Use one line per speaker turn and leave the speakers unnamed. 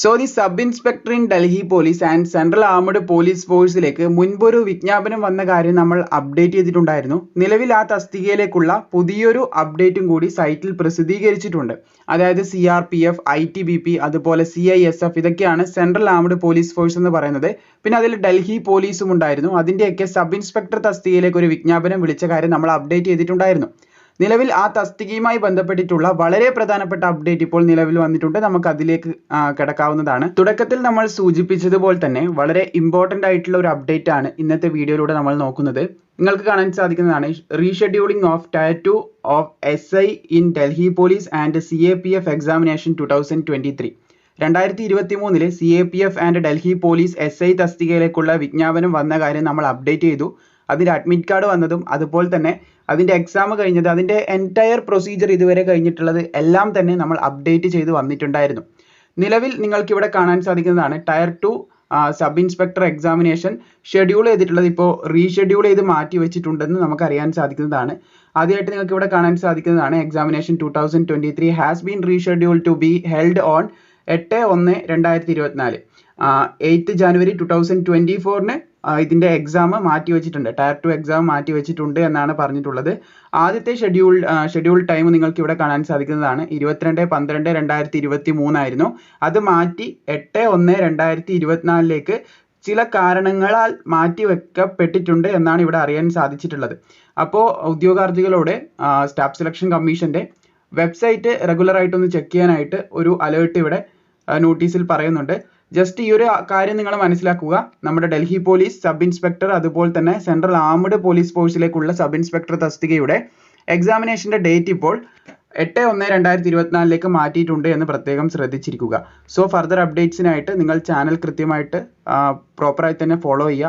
So the sub inspector in Delhi police and central armed police ഫോഴ്സിലേക്ക് മുൻപൊരു വിജ്ഞാപനം വന്ന കാര്യം നമ്മൾ അപ്ഡേറ്റ് ചെയ്തിട്ടുണ്ടായിരുന്നു. നിലവിൽ ആ തസ്തികയിലേക്കുള്ള പുതിയൊരു അപ്ഡേറ്റും കൂടി സൈറ്റിൽ പ്രസിദ്ധീകരിച്ചിട്ടുണ്ട്. അതായത് C R P F I T B P അതുപോലെ സി ഐ എസ് എഫ് ഇതൊക്കെയാണ് സെൻട്രൽ ആർമഡ് പോലീസ് ഫോഴ്സ് എന്ന് പറയുന്നത്. പിന്നെ അതിൽ ഡൽഹി പോലീസും ഉണ്ടായിരുന്നു. അതിന്റെയൊക്കെ സബ് ഇൻസ്പെക്ടർ തസ്തികയിലേക്ക് ഒരു വിജ്ഞാപനം വിളിച്ച കാര്യം നമ്മൾ അപ്ഡേറ്റ് ചെയ്തിട്ടുണ്ടായിരുന്നു. നിലവിൽ ആ തസ്തികയുമായി ബന്ധപ്പെട്ടിട്ടുള്ള വളരെ പ്രധാനപ്പെട്ട അപ്ഡേറ്റ് ഇപ്പോൾ നിലവിൽ വന്നിട്ടുണ്ട്. നമുക്ക് അതിലേക്ക് കിടക്കാവുന്നതാണ്. തുടക്കത്തിൽ നമ്മൾ സൂചിപ്പിച്ചതുപോലെ തന്നെ വളരെ ഇമ്പോർട്ടന്റ് ആയിട്ടുള്ള ഒരു അപ്ഡേറ്റ് ആണ് ഇന്നത്തെ വീഡിയോയിലൂടെ നമ്മൾ നോക്കുന്നത്. നിങ്ങൾക്ക് കാണാൻ സാധിക്കുന്നതാണ് rescheduling of tier two of S I in Delhi police and C A P F examination two thousand twenty three രണ്ടായിരത്തി ഇരുപത്തി മൂന്നിൽ C A P F and Delhi police S I തസ്തികയിലേക്കുള്ള വിജ്ഞാപനം വന്ന കാര്യം നമ്മൾ അപ്ഡേറ്റ് ചെയ്തു. അതിന്റെ അഡ്മിറ്റ് കാർഡ് വന്നതും അതുപോലെ തന്നെ അതിന്റെ എക്സാം കഴിഞ്ഞത് അതിന്റെ എന്റയർ പ്രൊസീജിയർ ഇതുവരെ കഴിഞ്ഞിട്ടുള്ളത് എല്ലാം തന്നെ നമ്മൾ അപ്ഡേറ്റ് ചെയ്ത് വന്നിട്ടുണ്ടായിരുന്നു. നിലവിൽ നിങ്ങൾക്ക് ഇവിടെ കാണാൻ സാധിക്കുന്നതാണ് tier two sub inspector examination schedule ചെയ്തിട്ടുള്ളത് ഇപ്പോൾ റീഷെഡ്യൂൾ ചെയ്ത് മാറ്റി വെച്ചിട്ടുണ്ടെന്ന് നമുക്ക് അറിയാൻ സാധിക്കുന്നതാണ്. ആദ്യമായിട്ട് നിങ്ങൾക്ക് ഇവിടെ കാണാൻ സാധിക്കുന്നതാണ് examination two thousand twenty three has been reschedule to be held on എട്ട് ഒന്ന് രണ്ടായിരത്തി ഇരുപത്തിനാല്. Eighth January two thousand twenty ഫോറിന് ഇതിന്റെ എക്സാം മാറ്റി വെച്ചിട്ടുണ്ട്. ടയർ ടു എക്സാം മാറ്റി വെച്ചിട്ടുണ്ട് എന്നാണ് പറഞ്ഞിട്ടുള്ളത്. ആദ്യത്തെ ഷെഡ്യൂൾ ഷെഡ്യൂൾ ടൈം നിങ്ങൾക്ക് ഇവിടെ കാണാൻ സാധിക്കുന്നതാണ്. ഇരുപത്തിരണ്ട് പന്ത്രണ്ട് രണ്ടായിരത്തി ഇരുപത്തി മൂന്നായിരുന്നു അത് മാറ്റി എട്ട് ഒന്ന് രണ്ടായിരത്തി ഇരുപത്തിനാലിലേക്ക് ചില കാരണങ്ങളാൽ മാറ്റി വെക്കപ്പെട്ടിട്ടുണ്ട് എന്നാണ് ഇവിടെ അറിയാൻ സാധിച്ചിട്ടുള്ളത്. അപ്പോൾ ഉദ്യോഗാർത്ഥികളോട് സ്റ്റാഫ് സെലക്ഷൻ കമ്മീഷന്റെ വെബ്സൈറ്റ് റെഗുലർ ആയിട്ടൊന്ന് ചെക്ക് ചെയ്യാനായിട്ട് ഒരു അലേർട്ട് ഇവിടെ നോട്ടീസിൽ പറയുന്നുണ്ട്. ജസ്റ്റ് ഈ ഒരു കാര്യം നിങ്ങൾ മനസ്സിലാക്കുക. നമ്മുടെ ഡൽഹി പോലീസ് സബ് ഇൻസ്പെക്ടർ അതുപോലെ തന്നെ സെൻട്രൽ ആർമഡ് പോലീസ് ഫോഴ്സിലേക്കുള്ള സബ് ഇൻസ്പെക്ടർ തസ്തികയുടെ എക്സാമിനേഷന്റെ ഡേറ്റ് ഇപ്പോൾ എട്ട് ഒന്ന് രണ്ടായിരത്തി ഇരുപത്തിനാലിലേക്ക് മാറ്റിയിട്ടുണ്ട് എന്ന് പ്രത്യേകം ശ്രദ്ധിച്ചിരിക്കുക. സോ ഫർദർ അപ്ഡേറ്റ്സിനായിട്ട് നിങ്ങൾ ചാനൽ കൃത്യമായിട്ട് പ്രോപ്പറായി തന്നെ ഫോളോ ചെയ്യുക.